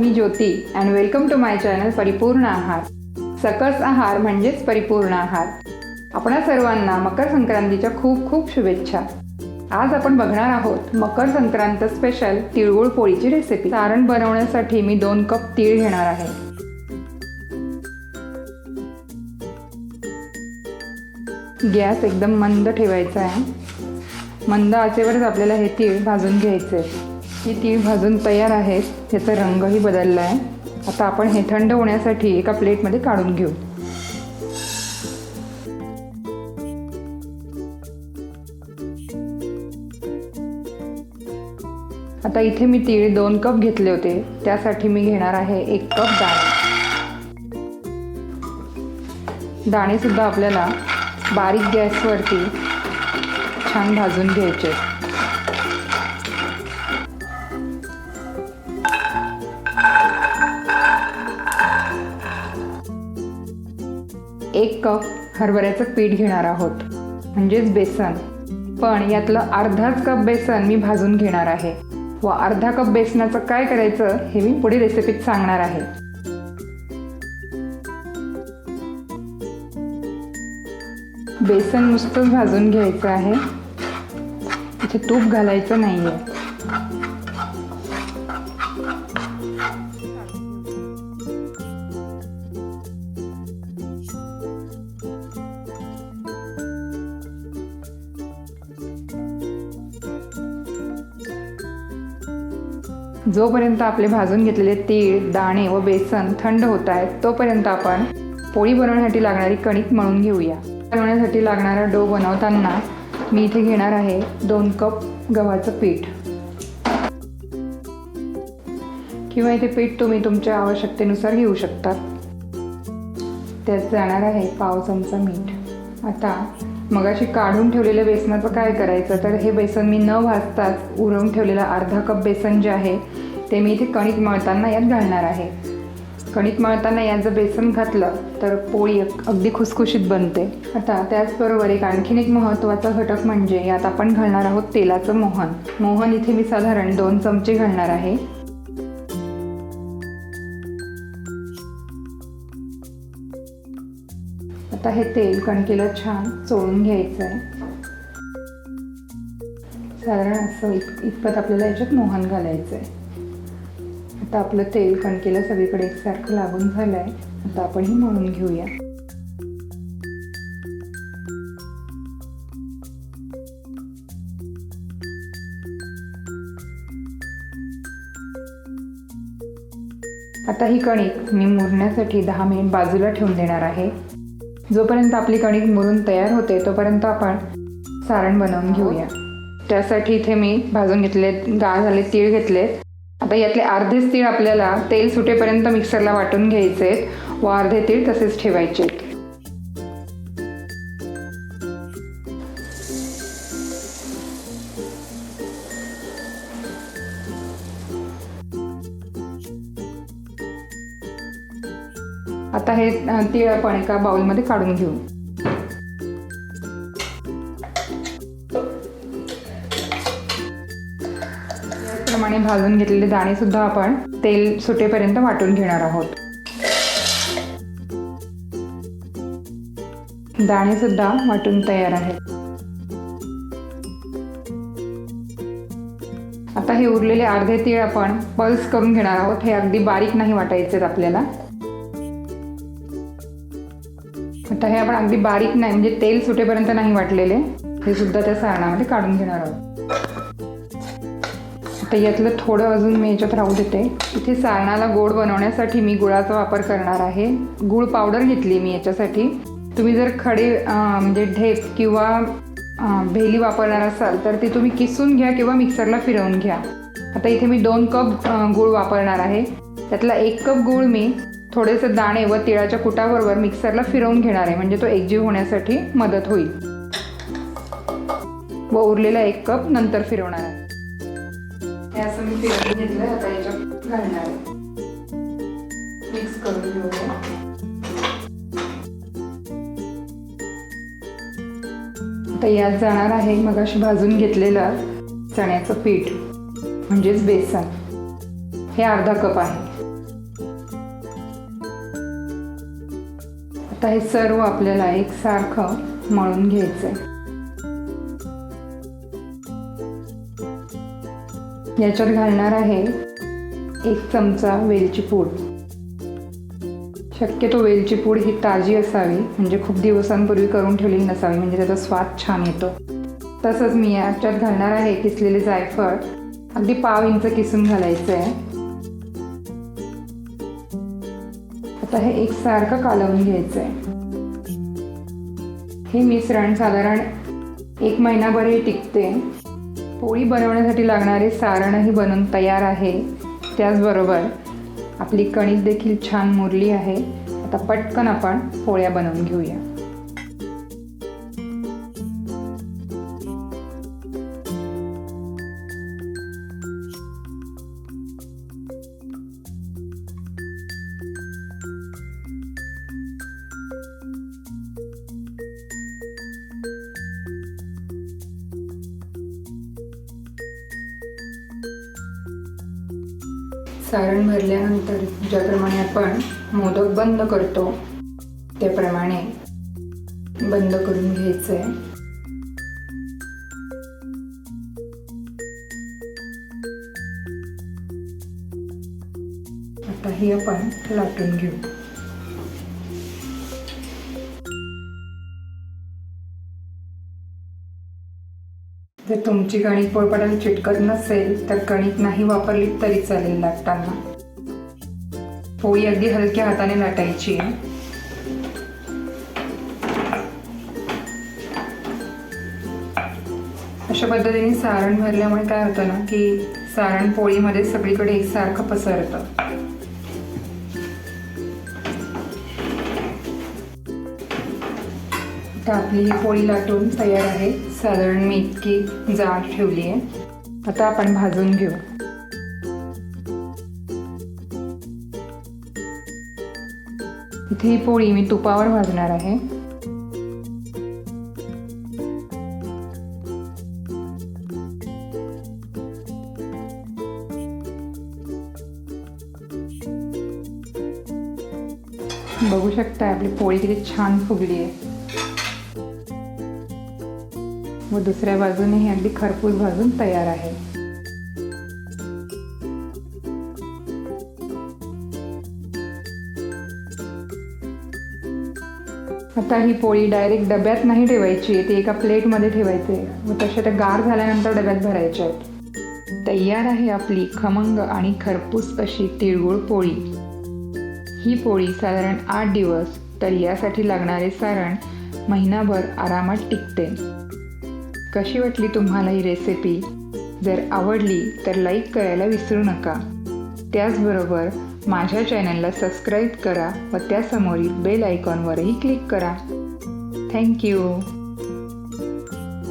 Me Jyoti and welcome to my channel परिपूर्ण आहार सकस आहार म्हणजेच परिपूर्ण आहार. आपणा सर्वांना मकर संक्रांतीच्या खूप खूप शुभेच्छा. आज आपण बघणार आहोत मकर संक्रांत स्पेशल तिळगुळ पोळीची रेसिपी सारण बनवण्यासाठी मी दोन कप तीळ घेणार आहे. गॅस एकदम मंद ठेवायचा आहे. मंद आचेवरच आपल्याला हे तीळ भाजून घ्यायचे ही तीळ भाजून तयार आहेत त्याचा रंगही बदलला आहे. आता आपण हे थंड होण्यासाठी एका प्लेटमध्ये काढून घेऊ. आता इथे मी तीळ दोन कप घेतले होते. त्यासाठी मी घेणार आहे एक कप दाणे. दाणेसुद्धा आपल्याला बारीक गॅसवरती छान भाजून घ्यायचे एक कप हरभऱ्याचं पीठ घेणार आहोत. म्हणजेच बेसन. पण यातलं अर्धाच कप बेसन मी भाजून घेणार आहे. व अर्धा कप बेसनाचं काय करायचं हे मी पुढे रेसिपीत सांगणार आहे. बेसन नुसतंच भाजून घ्यायचं आहे. इथे तूप घालायचं नाही आहे जोपर्यंत आपले भाजून घेतलेले तीळ दाणे व बेसन थंड होत आहेत तोपर्यंत आपण पोळी बनवण्यासाठी लागणारी कणिक मळून घेऊया. बनवण्यासाठी लागणारा डो बनवताना मी इथे घेणार आहे दोन कप गव्हाचं पीठ. किंवा इथे पीठ तुम्ही तुमच्या आवश्यकतेनुसार घेऊ शकतात त्यात जाणार आहे पाव चमचा मीठ. आता मगाशी काढून ठेवलेल्या बेसनाचं काय करायचं? तर हे बेसन मी न भाजताच उरवून ठेवलेला अर्धा कप बेसन जे आहे ते मी इथे कणिक मळताना यात घालणार आहे. कणिक मळताना यात जर बेसन घातलं तर पोळी अगदी खुसखुशीत बनते. आता त्याचबरोबर एक आणखीन एक महत्त्वाचा घटक म्हणजे यात आपण घालणार आहोत तेलाचं मोहन. मोहन इथे मी साधारण दोन चमचे घालणार आहे. आता हे तेल कणकेला छान चोळून घ्यायचं आहे. साधारण असं इत इतपत आपल्याला याच्यात मोहन घालायचं आहे. आता आपलं तेल कणकेला सगळीकडे एकसारखं लागून झालं आहे आता आपण ही मळून घेऊया. आता ही कणिक मी मुरण्यासाठी दहा मिनिट बाजूला ठेवून देणार आहे. जोपर्यंत आपली कणिक मुरून तयार होते तोपर्यंत आपण सारण बनवून घेऊया. त्यासाठी इथे मी भाजून घेतले गाळ झाले तीळ घेतलेत. आता यातले अर्धेच तीळ आपल्याला तेल सुटेपर्यंत मिक्सरला वाटून घ्यायचे आहेत व अर्धे तीळ तसेच ठेवायचे आहेत. आता हे तीळ आपण एका बाउलमध्ये काढून घेऊ त्याचप्रमाणे भाजून घेतलेले दाणे सुद्धा आपण तेल सुटेपर्यंत वाटून घेणार आहोत. दाणे सुद्धा वाटून तयार आहेत. आता हे उरलेले अर्धे तीळ आपण पल्स करून घेणार आहोत. हे अगदी बारीक नाही वाटायचे आपल्याला. आता हे आपण अगदी बारीक नाही म्हणजे तेल सुटेपर्यंत नाही वाटलेले. हे सुद्धा त्या सारणामध्ये काढून घेणार आहोत. आता यातलं थोडं अजून मी याच्यात राहू देते. इथे सारणाला गोड बनवण्यासाठी मी गुळाचा वापर करणार आहे. गुळ पावडर घेतली मी याच्यासाठी. तुम्ही जर खडे म्हणजे ढेप किंवा भेली वापरणार असाल तर ती तुम्ही किसून घ्या किंवा मिक्सरला फिरवून घ्या. आता इथे मी दोन कप गूळ वापरणार आहे. त्यातला एक कप गूळ मी थोडेसे दाणे व तिळाच्या कुटाबरोबर मिक्सरला फिरवून घेणार आहे. म्हणजे तो एकजीव होण्यासाठी मदत होईल. व उरलेला एक कप नंतर फिरवणार आहे. हे मी फिरून घेतलं आता याच्यात घालणार आहे. मिक्स करून घेऊया. तर यात जाणार आहे मग अशी भाजून घेतलेलं चण्याचं पीठ म्हणजेच बेसन. हे अर्धा कप आहे. आता हे सर्व आपल्याला एकसारखं मळून घ्यायचं आहे याच्यात घालणार आहे एक चमचा वेलची पूड. शक्यतो वेलची पूड ही ताजी असावी म्हणजे खूप दिवसांपूर्वी करून ठेवलेली नसावी म्हणजे त्याचा स्वाद छान येतो. तसंच मी याच्यात घालणार आहे किसलेले जायफळ. अगदी पाव इंच किसून घालायचं आहे. आता हे एकसारखं कालवून घ्यायचं आहे हे मिश्रण साधारण एक महिनाभर हे टिकते. पोळी बनवण्यासाठी लागणारे सारणही बनून तयार आहे. त्याचबरोबर आपली कणिक देखील छान मुरली आहे. आता पटकन आपण पोळ्या बनवून घेऊया. सारण भरल्यानंतर ज्याप्रमाणे आपण मोदक बंद करतो त्याप्रमाणे बंद करून घ्यायचं आहे आता ही आपण लाटून घेऊ. जर तुमची गणित पोळपाटाला चिटकत नसेल तर गणित नाही वापरली तरी चालेल लाटताना पोळी अगदी हलक्या हाताने लाटायची आहे. अशा पद्धतीने सारण भरल्यामुळे काय होतं ना की सारण पोळीमध्ये सगळीकडे एकसारखं पसरतं. आता आपली ही पोळी लाटून तयार आहे. साधारण मी इतकी जाड ठेवली आहे. आता आपण भाजून घेऊ. इथे ही पोळी मी तुपावर भाजणार आहे. बघू शकता आपली पोळी किती छान फुगली आहे. व दुसऱ्या बाजूने हे अगदी खरपूस भाजून तयार आहे. आता ही पोळी डायरेक्ट डब्यात नाही ठेवायची ती एका प्लेटमध्ये ठेवायची व तशा त्या गार झाल्यानंतर डब्यात भरायच्या आहेत. तयार आहे आपली खमंग आणि खरपूस अशी तिळगुळ पोळी. ही पोळी साधारण आठ दिवस तर यासाठी लागणारे सारण महिनाभर आरामात टिकते. कशी वाटली तुम्हाला ही रेसिपी जर आवडली तर लाईक करायला विसरू नका. त्याचबरोबर माझ्या चॅनलला सबस्क्राईब करा व त्यासमोरील बेल आयकॉनवरही क्लिक करा. Thank you